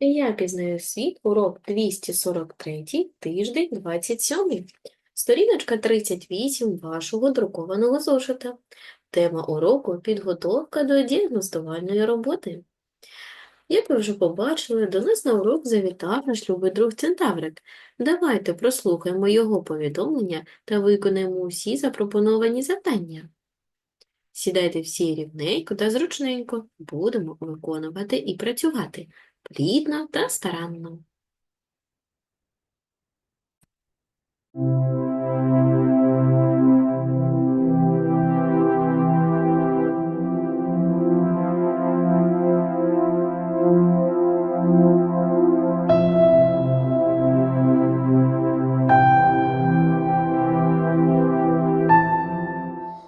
Я пізнаю світ, урок 243, тиждень 27. Сторіночка 38 вашого друкованого зошита. Тема уроку – підготовка до діагностувальної роботи. Як ви вже побачили, до нас на урок завітав наш любий друг Центаврик. Давайте прослухаємо його повідомлення та виконаємо усі запропоновані завдання. Сідайте всі рівненько та зручненько. Будемо виконувати і працювати плідно та старанно.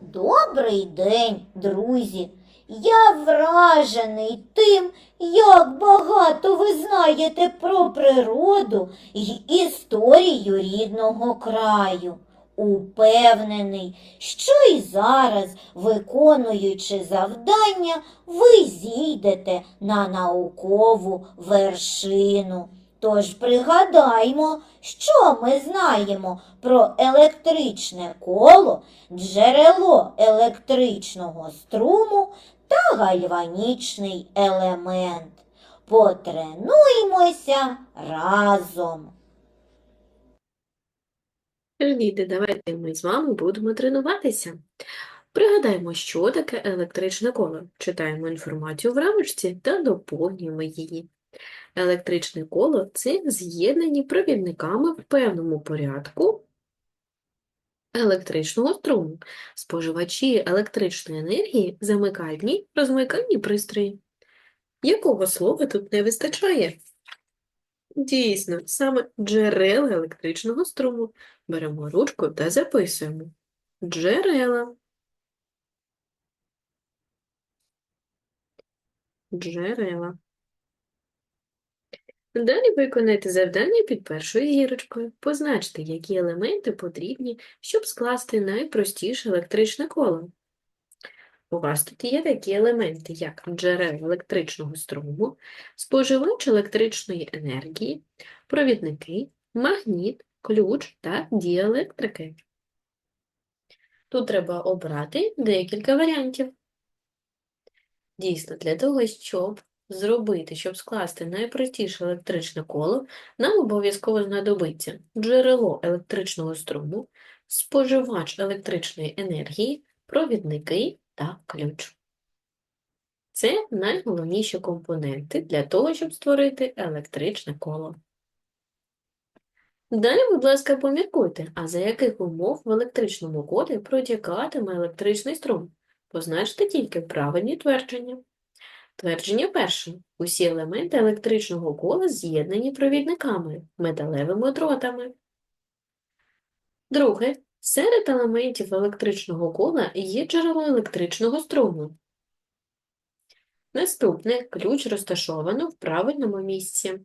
Добрий день, друзі. Я вражений тим, як багато ви знаєте про природу й історію рідного краю. Упевнений, що і зараз, виконуючи завдання, ви зійдете на наукову вершину. Тож пригадаймо, що ми знаємо про електричне коло, джерело електричного струму та гальванічний елемент. Потренуймося разом. Діти, давайте ми з вами будемо тренуватися. Пригадаємо, що таке електричне коло. Читаємо інформацію в рамочці та доповнюємо її. Електричне коло – це з'єднані провідниками в певному порядку електричного струму. Споживачі електричної енергії – замикальні, розмикальні пристрої. Якого слова тут не вистачає? Дійсно, саме джерела електричного струму. Беремо ручку та записуємо. Джерела. Джерела. Далі виконайте завдання під першою зірочкою. Позначте, які елементи потрібні, щоб скласти найпростіше електричне коло. У вас тут є такі елементи, як джерела електричного струму, споживач електричної енергії, провідники, магніт, ключ та діелектрики. Тут треба обрати декілька варіантів. Дійсно, для того, щоб зробити, щоб скласти найпростіше електричне коло, нам обов'язково знадобиться джерело електричного струму, споживач електричної енергії, провідники та ключ. Це найголовніші компоненти для того, щоб створити електричне коло. Далі, будь ласка, поміркуйте, а за яких умов в електричному колі протікатиме електричний струм? Позначте тільки правильні твердження. Твердження перше. Усі елементи електричного кола з'єднані провідниками, металевими дротами. Друге. Серед елементів електричного кола є джерело електричного струму. Наступне. Ключ розташовано в правильному місці.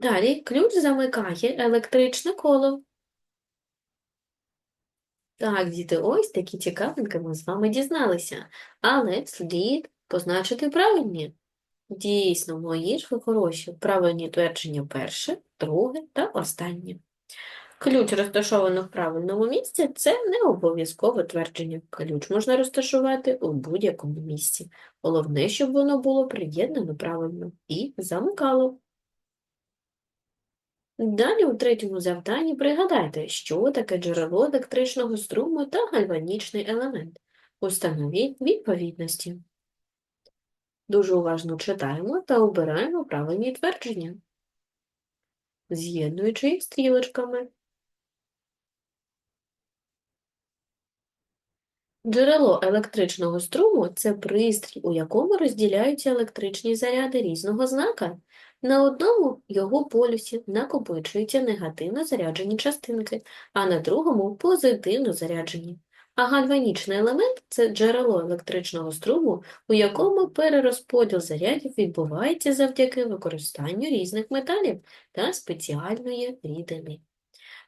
Далі ключ замикає електричне коло. Так, діти, ось такі цікавинки ми з вами дізналися. Але слід позначити правильні. Дійсно, мої ж ви хороші. Правильні твердження перше, друге та останнє. Ключ розташовано в правильному місці – це не обов'язкове твердження. Ключ можна розташувати у будь-якому місці. Головне, щоб воно було приєднано правильно і замикало. Далі у третьому завданні пригадайте, що таке джерело електричного струму та гальванічний елемент. Установіть відповідності. Дуже уважно читаємо та обираємо правильні твердження, з'єднуючи їх стрілочками. Джерело електричного струму – це пристрій, у якому розділяються електричні заряди різного знака. На одному його полюсі накопичуються негативно заряджені частинки, а на другому – позитивно заряджені. А гальванічний елемент – це джерело електричного струму, у якому перерозподіл зарядів відбувається завдяки використанню різних металів та спеціальної рідини.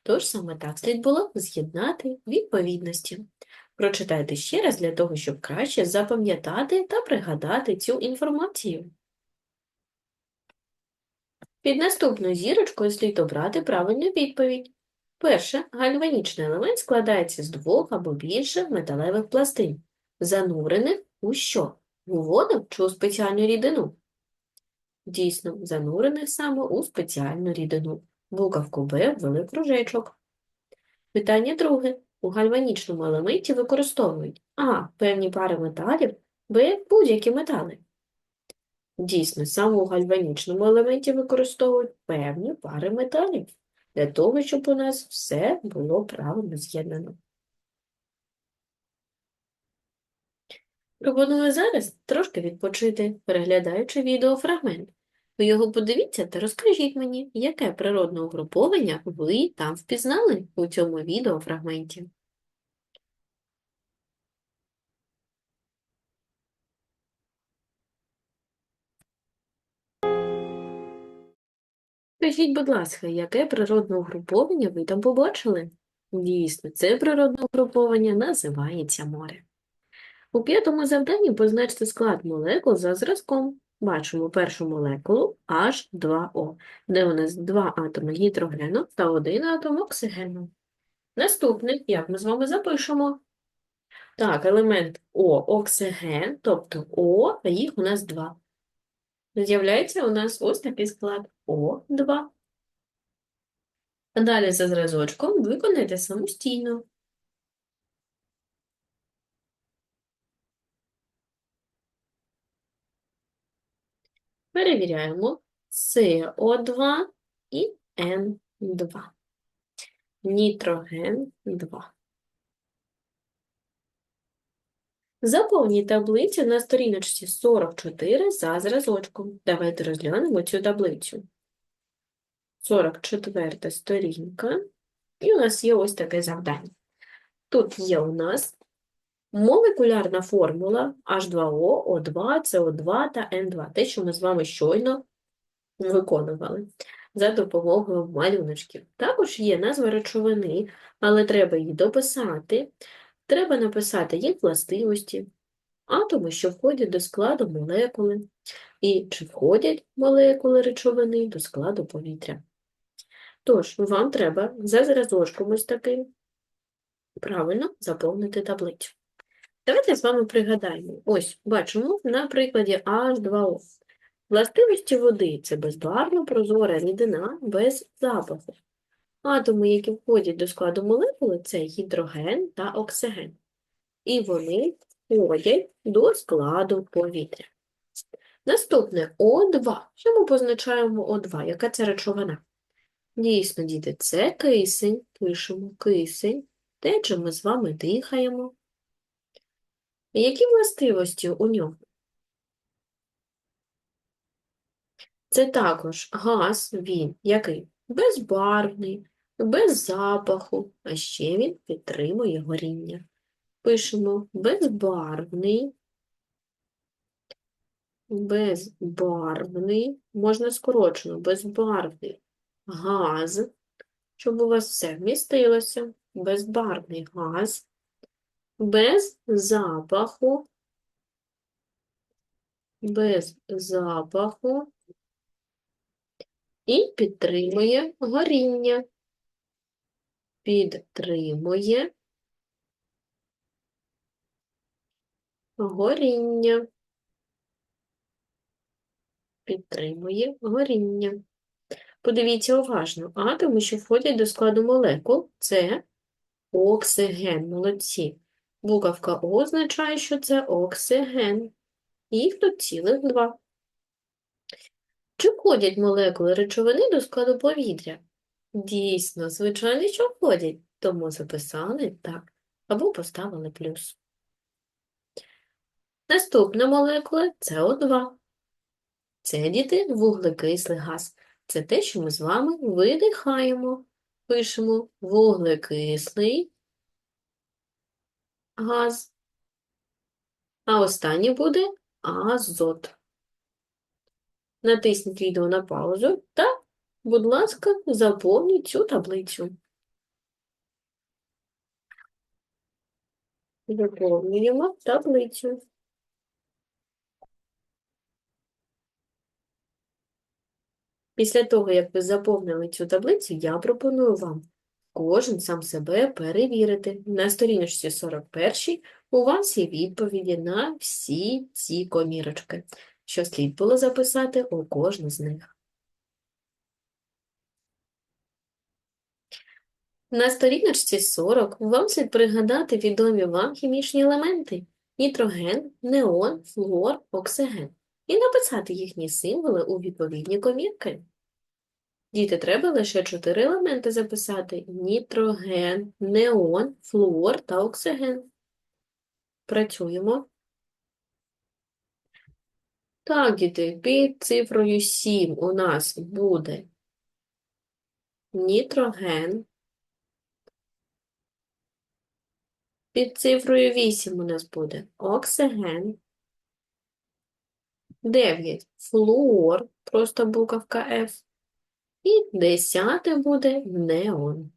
Тож саме так слід було з'єднати відповідності. Прочитайте ще раз для того, щоб краще запам'ятати та пригадати цю інформацію. Під наступною зірочкою слід обрати правильну відповідь. Перше, гальванічний елемент складається з двох або більше металевих пластин, занурених у що? У воду чи у спеціальну рідину? Дійсно, занурених саме у спеціальну рідину. Буковку Б ввели кружечок. Питання друге. У гальванічному елементі використовують А. Певні пари металів, Б. Будь-які метали. Дійсно, саме у гальванічному елементі використовують певні пари металів для того, щоб у нас все було правильно з'єднано. Пропоную зараз трошки відпочити, переглядаючи відеофрагмент. Ви його подивіться та розкажіть мені, яке природне угруповання ви там впізнали у цьому відеофрагменті. Скажіть, будь ласка, яке природне угруповання ви там побачили? Дійсно, це природне угруповання називається море. У п'ятому завданні позначте склад молекул за зразком. Бачимо першу молекулу H2O, де у нас два атоми гідрогену та один атом оксигену. Наступний, як ми з вами запишемо? Так, елемент О оксиген, тобто О, а їх у нас два. З'являється у нас ось такий склад О2. Далі за зразочком виконайте самостійно. Перевіряємо СО2 і N2. Нітроген 2. Заповніть таблицю на сторіночці 44 за зразочком. Давайте розглянемо цю таблицю. 44 сторінка. І у нас є ось таке завдання. Тут є у нас молекулярна формула H2O, O2, CO2 та N2. Те, що ми з вами щойно виконували за допомогою малюночків. Також є назва речовини, але треба її дописати. Треба написати їх властивості, атоми, що входять до складу молекули, і чи входять молекули речовини до складу повітря. Тож, вам треба за зразочком ось таким правильно заповнити таблицю. Давайте з вами пригадаємо. Ось, бачимо на прикладі H2O. Властивості води – це безбарвна прозора рідина без запаху. Атоми, які входять до складу молекули, це гідроген та оксиген. І вони входять до складу повітря. Наступне О2. Що ми позначаємо О2? Яка це речовина? Дійсно, діти, це кисень. Пишемо кисень. Те, чим ми з вами дихаємо. Які властивості у нього? Це також газ, він який? Безбарвний, без запаху, а ще він підтримує горіння. Пишемо безбарвний, безбарвний, можна скорочено, безбарвний газ, щоб у вас все вмістилося, безбарвний газ, без запаху, без запаху і підтримує горіння. Підтримує горіння. Підтримує горіння. Подивіться уважно, атоми, що входять до складу молекул, це оксиген. Молодці. Буковка О означає, що це оксиген. Їх тут цілих два. Чи входять молекули речовини до складу повітря? Дійсно, звичайно, що входять, тому записали так, або поставили плюс. Наступна молекула – СО2. Це, діти, вуглекислий газ. Це те, що ми з вами видихаємо. Пишемо вуглекислий газ. А останнє буде азот. Натисніть відео на паузу та, будь ласка, заповніть цю таблицю. Заповнюємо таблицю. Після того, як ви заповнили цю таблицю, я пропоную вам кожен сам себе перевірити. На сторіночці 41 у вас є відповіді на всі ці комірочки, що слід було записати у кожну з них. На сторіночці 40 вам слід пригадати відомі вам хімічні елементи – нітроген, неон, флуор, оксиген і написати їхні символи у відповідні комірки. Діти, треба лише чотири елементи записати – нітроген, неон, флуор та оксиген. Працюємо. Так, діти, під цифрою 7 у нас буде нітроген. Під цифрою 8 у нас буде оксиген. 9 флуор, просто буковка F. І 10 буде неон.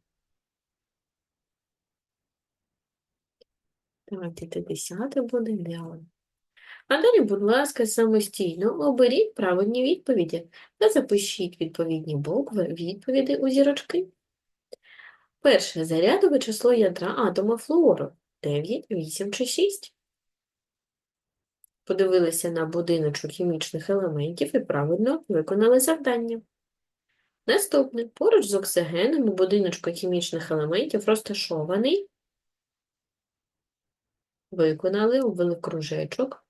Діти, 10 буде неон. А далі, будь ласка, самостійно оберіть правильні відповіді та запишіть відповідні букви відповіді у зірочки. Перше зарядове число ядра атома флуору 9, 8 чи 6. Подивилися на будиночок хімічних елементів і правильно виконали завдання. Наступне. Поруч з оксигеном у будиночку хімічних елементів розташований. Виконали, ввели кружечок.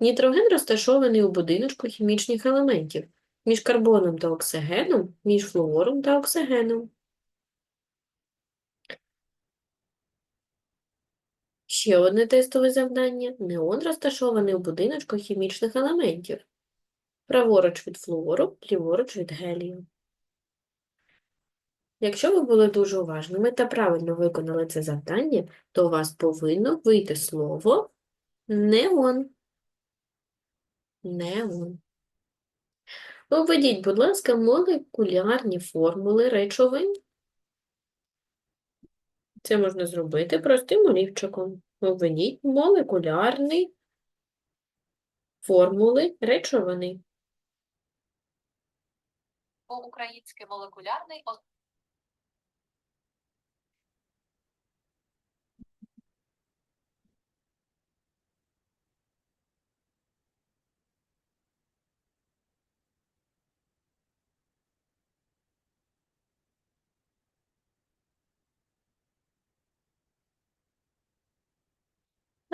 Нітроген розташований у будиночку хімічних елементів між карбоном та оксигеном, між флуором та оксигеном. Ще одне тестове завдання. Неон розташований у будиночку хімічних елементів. Праворуч від флуору, ліворуч від гелію. Якщо ви були дуже уважними та правильно виконали це завдання, то у вас повинно вийти слово неон. Неон. Введіть, будь ласка, молекулярні формули речовин. Це можна зробити простим олівчиком. Введіть молекулярні формули речовини. По-українськи молекулярний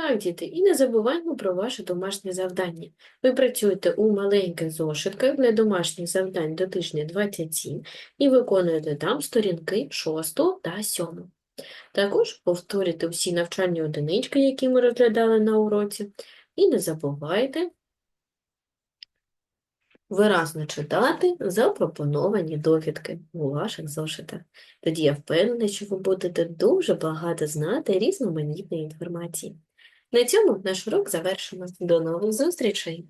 Так, діти, і не забуваймо про ваше домашнє завдання. Ви працюєте у маленьких зошитках для домашніх завдань до тижня 27 і виконуєте там сторінки 6 та 7. Також повторюйте всі навчальні одинички, які ми розглядали на уроці, і не забувайте виразно читати запропоновані довідки у ваших зошитах. Тоді я впевнена, що ви будете дуже багато знати різноманітної інформації. На цьому наш урок завершено. До нових зустрічей!